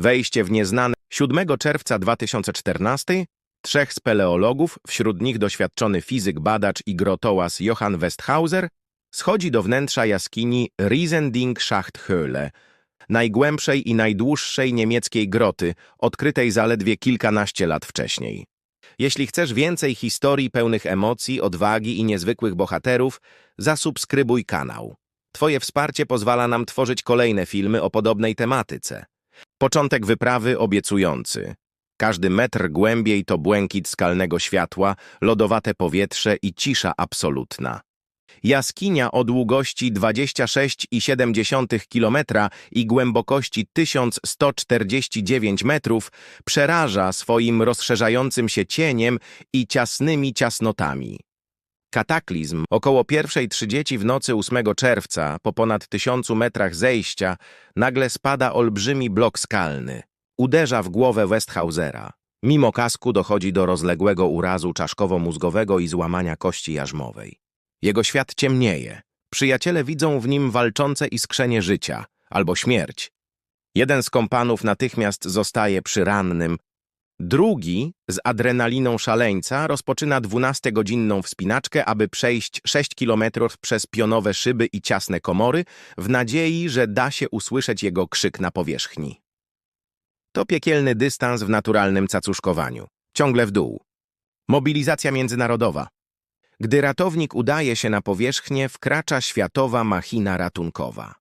Wejście w nieznane 7 czerwca 2014 trzech speleologów, wśród nich doświadczony fizyk, badacz i grotołaz Johann Westhauser, schodzi do wnętrza jaskini Riesending Schachthöhle, najgłębszej i najdłuższej niemieckiej groty, odkrytej zaledwie kilkanaście lat wcześniej. Jeśli chcesz więcej historii pełnych emocji, odwagi i niezwykłych bohaterów, zasubskrybuj kanał. Twoje wsparcie pozwala nam tworzyć kolejne filmy o podobnej tematyce. Początek wyprawy obiecujący. Każdy metr głębiej to błękit skalnego światła, lodowate powietrze i cisza absolutna. Jaskinia o długości 26,7 km i głębokości 1149 metrów przeraża swoim rozszerzającym się cieniem i ciasnymi ciasnotami. Kataklizm około 1.30 w nocy 8 czerwca, po ponad tysiącu metrach zejścia, nagle spada olbrzymi blok skalny. Uderza w głowę Westhausera. Mimo kasku dochodzi do rozległego urazu czaszkowo-mózgowego i złamania kości jarzmowej. Jego świat ciemnieje. Przyjaciele widzą w nim walczące iskrzenie życia albo śmierć. Jeden z kompanów natychmiast zostaje przy rannym. Drugi, z adrenaliną szaleńca, rozpoczyna 12-godzinną wspinaczkę, aby przejść 6 kilometrów przez pionowe szyby i ciasne komory, w nadziei, że da się usłyszeć jego krzyk na powierzchni. To piekielny dystans w naturalnym cacuszkowaniu. Ciągle w dół. Mobilizacja międzynarodowa. Gdy ratownik udaje się na powierzchnię, wkracza światowa machina ratunkowa.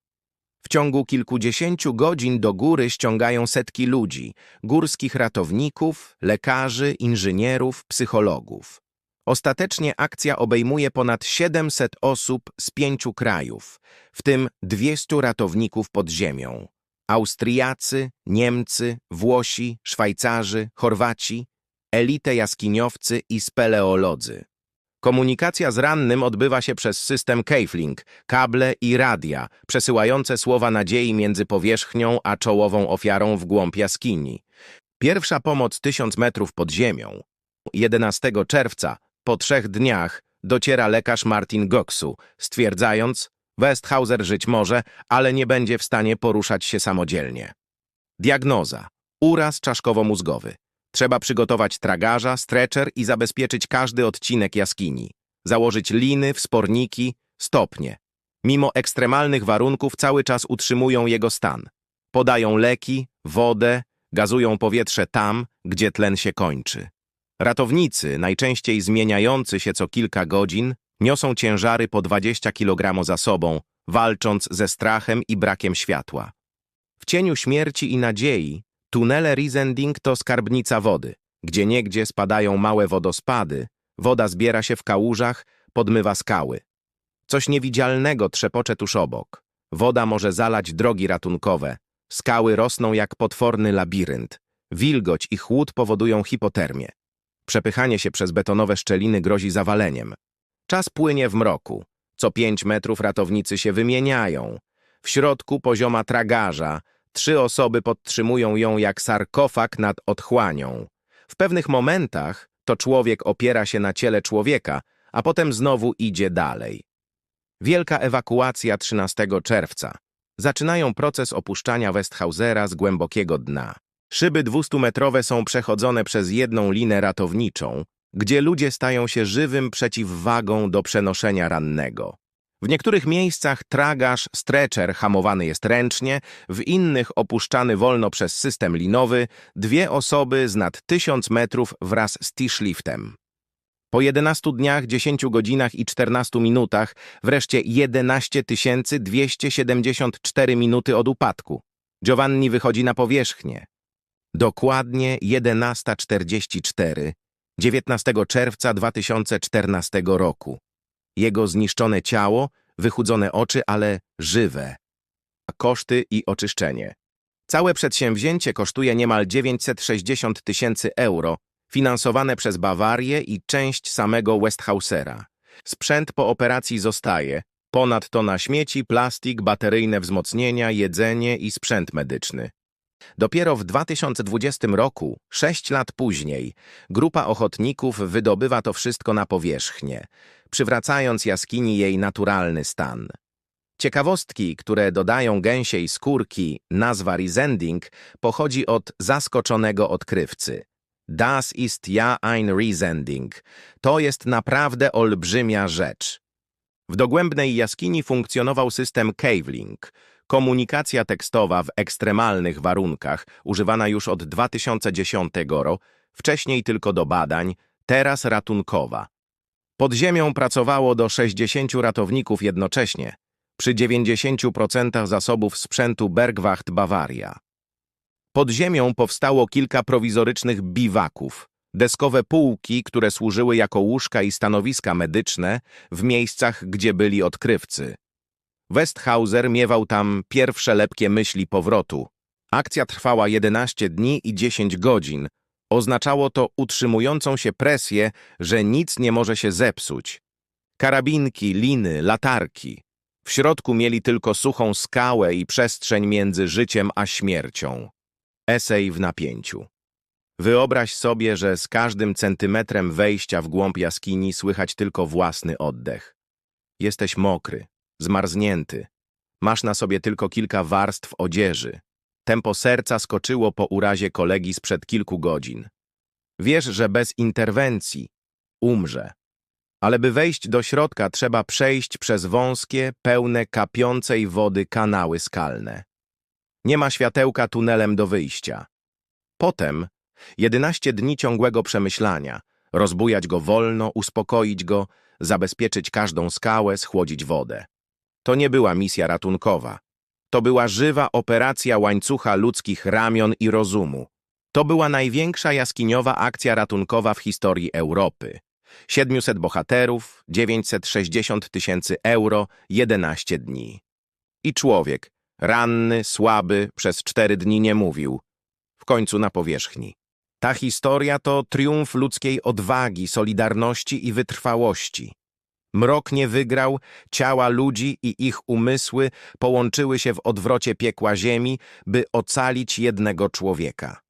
W ciągu kilkudziesięciu godzin do góry ściągają setki ludzi, górskich ratowników, lekarzy, inżynierów, psychologów. Ostatecznie akcja obejmuje ponad 700 osób z pięciu krajów, w tym 200 ratowników pod ziemią. Austriacy, Niemcy, Włosi, Szwajcarzy, Chorwaci, elite jaskiniowcy i speleolodzy. Komunikacja z rannym odbywa się przez system Cavelink, kable i radia, przesyłające słowa nadziei między powierzchnią a czołową ofiarą w głąb jaskini. Pierwsza pomoc 1000 metrów pod ziemią. 11 czerwca, po trzech dniach, dociera lekarz Martin Goxu, stwierdzając, Westhauser żyć może, ale nie będzie w stanie poruszać się samodzielnie. Diagnoza. Uraz czaszkowo-mózgowy. Trzeba przygotować tragarza, stretcher i zabezpieczyć każdy odcinek jaskini. Założyć liny, wsporniki, stopnie. Mimo ekstremalnych warunków cały czas utrzymują jego stan. Podają leki, wodę, gazują powietrze tam, gdzie tlen się kończy. Ratownicy, najczęściej zmieniający się co kilka godzin, niosą ciężary po 20 kg za sobą, walcząc ze strachem i brakiem światła. W cieniu śmierci i nadziei Tunele Riesending to skarbnica wody. Gdzie niegdzie spadają małe wodospady, woda zbiera się w kałużach, podmywa skały. Coś niewidzialnego trzepocze tuż obok. Woda może zalać drogi ratunkowe. Skały rosną jak potworny labirynt. Wilgoć i chłód powodują hipotermię. Przepychanie się przez betonowe szczeliny grozi zawaleniem. Czas płynie w mroku. Co pięć metrów ratownicy się wymieniają. W środku pozioma tragarza, Trzy osoby podtrzymują ją jak sarkofag nad otchłanią. W pewnych momentach to człowiek opiera się na ciele człowieka, a potem znowu idzie dalej. Wielka ewakuacja 13 czerwca. Zaczynają proces opuszczania Westhausera z głębokiego dna. Szyby 200-metrowe są przechodzone przez jedną linę ratowniczą, gdzie ludzie stają się żywym przeciwwagą do przenoszenia rannego. W niektórych miejscach tragarz, stretcher hamowany jest ręcznie, w innych opuszczany wolno przez system linowy, dwie osoby z nad 1000 metrów wraz z Tishliftem. Po 11 dniach, 10 godzinach i 14 minutach, wreszcie 11 274 minuty od upadku. Giovanni wychodzi na powierzchnię. Dokładnie 11.44, 19 czerwca 2014 roku. Jego zniszczone ciało, wychudzone oczy, ale żywe. Koszty i oczyszczenie. Całe przedsięwzięcie kosztuje niemal 960 tysięcy euro, finansowane przez Bawarię i część samego Westhausera. Sprzęt po operacji zostaje, ponadto na śmieci, plastik, bateryjne wzmocnienia, jedzenie i sprzęt medyczny. Dopiero w 2020 roku, sześć lat później, grupa ochotników wydobywa to wszystko na powierzchnię, przywracając jaskini jej naturalny stan. Ciekawostki, które dodają gęsiej skórki, nazwa Riesending pochodzi od zaskoczonego odkrywcy. Das ist ja ein Riesending. To jest naprawdę olbrzymia rzecz. W dogłębnej jaskini funkcjonował system Cavelink, komunikacja tekstowa w ekstremalnych warunkach, używana już od 2010 roku, wcześniej tylko do badań, teraz ratunkowa. Pod ziemią pracowało do 60 ratowników jednocześnie, przy 90% zasobów sprzętu Bergwacht Bawaria. Pod ziemią powstało kilka prowizorycznych biwaków, deskowe półki, które służyły jako łóżka i stanowiska medyczne w miejscach, gdzie byli odkrywcy. Westhauser miewał tam pierwsze lepkie myśli powrotu. Akcja trwała 11 dni i 10 godzin. Oznaczało to utrzymującą się presję, że nic nie może się zepsuć. Karabinki, liny, latarki. W środku mieli tylko suchą skałę i przestrzeń między życiem a śmiercią. Esej w napięciu. Wyobraź sobie, że z każdym centymetrem wejścia w głąb jaskini słychać tylko własny oddech. Jesteś mokry, zmarznięty. Masz na sobie tylko kilka warstw odzieży. Tempo serca skoczyło po urazie kolegi sprzed kilku godzin. Wiesz, że bez interwencji umrze. Ale by wejść do środka, trzeba przejść przez wąskie, pełne kapiącej wody kanały skalne. Nie ma światełka tunelem do wyjścia. Potem 11 dni ciągłego przemyślania, rozbujać go wolno, uspokoić go, zabezpieczyć każdą skałę, schłodzić wodę. To nie była misja ratunkowa. To była żywa operacja łańcucha ludzkich ramion i rozumu. To była największa jaskiniowa akcja ratunkowa w historii Europy. 700 bohaterów, 960 tysięcy euro, 11 dni. I człowiek, ranny, słaby, przez cztery dni nie mówił. W końcu na powierzchni. Ta historia to triumf ludzkiej odwagi, solidarności i wytrwałości. Mrok nie wygrał, ciała ludzi i ich umysły połączyły się w odwrocie piekła ziemi, by ocalić jednego człowieka.